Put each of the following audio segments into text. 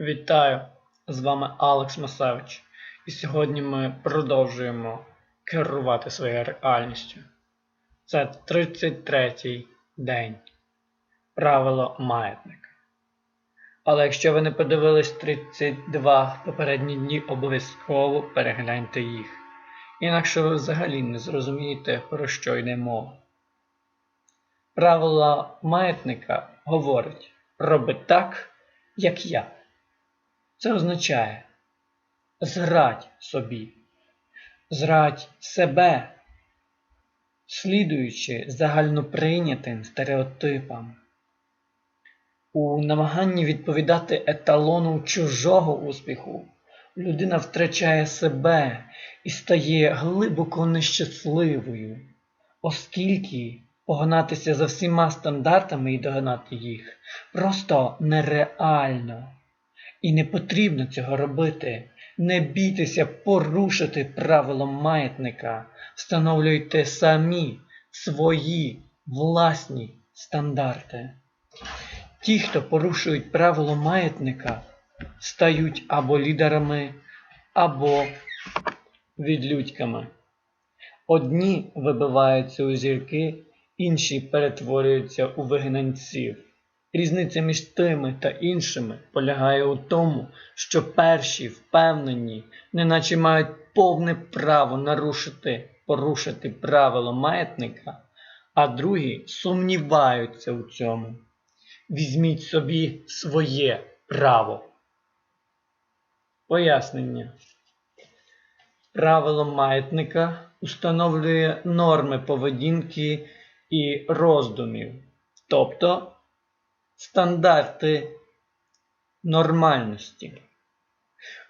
Вітаю! З вами Алекс Масевич. І сьогодні ми продовжуємо керувати своєю реальністю. Це 33-й день. Правило маятника. Але якщо ви не подивились 32 попередні дні, обов'язково перегляньте їх. Інакше ви взагалі не зрозумієте, про що йде мова. Правило маятника говорить: роби так, як я. Це означає зрадь собі, зрадь себе, слідуючи загальноприйнятим стереотипам. У намаганні відповідати еталону чужого успіху людина втрачає себе і стає глибоко нещасливою, оскільки погнатися за всіма стандартами і догнати їх просто нереально. І не потрібно цього робити. Не бійтеся порушити правило маятника, встановлюйте самі свої власні стандарти. Ті, хто порушують правило маятника, стають або лідерами, або відлюдьками. Одні вибиваються у зірки, інші перетворюються у вигнанців. Різниця між тими та іншими полягає у тому, що перші впевнені, неначе мають повне право нарушити, порушити правило маятника, а другі сумніваються у цьому. Візьміть собі своє право. Пояснення. Правило маятника установлює норми поведінки і роздумів, тобто стандарти нормальності.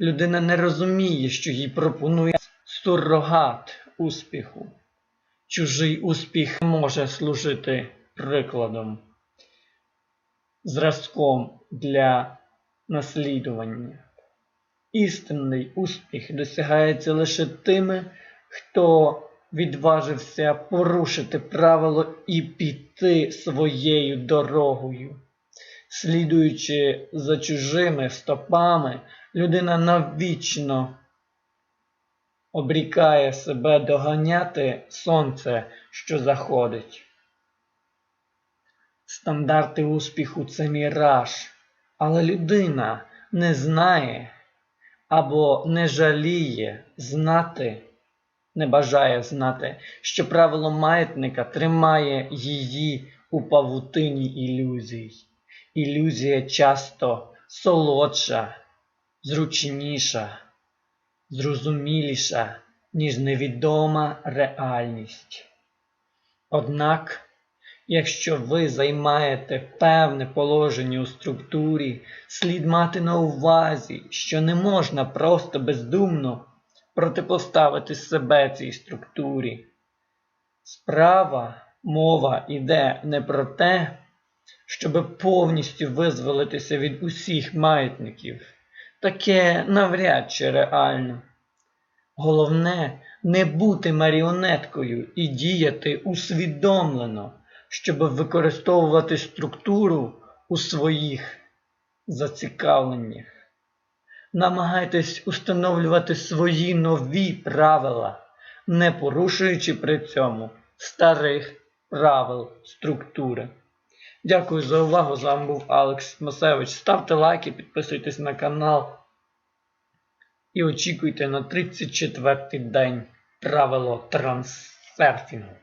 Людина не розуміє, що їй пропонує сурогат успіху. Чужий успіх може служити прикладом, зразком для наслідування. Істинний успіх досягається лише тими, хто відважився порушити правило і піти своєю дорогою. Слідуючи за чужими стопами, людина навічно обрікає себе доганяти сонце, що заходить. Стандарти успіху це міраж, але людина не знає або не жаліє знати, не бажає знати, що правило маятника тримає її у павутині ілюзій. Ілюзія часто солодша, зручніша, зрозуміліша, ніж невідома реальність. Однак, якщо ви займаєте певне положення у структурі, слід мати на увазі, що не можна просто бездумно протипоставити себе цій структурі. Справа мова йде не про те, щоб повністю визволитися від усіх маятників. Таке навряд чи реально. Головне не бути маріонеткою і діяти усвідомлено, щоб використовувати структуру у своїх зацікавленнях. Намагайтесь установлювати свої нові правила, не порушуючи при цьому старих правил структури. Дякую за увагу. З вами був Алекс Масевич. Ставте лайки, підписуйтесь на канал і очікуйте на 34-й день правило трансерфінгу.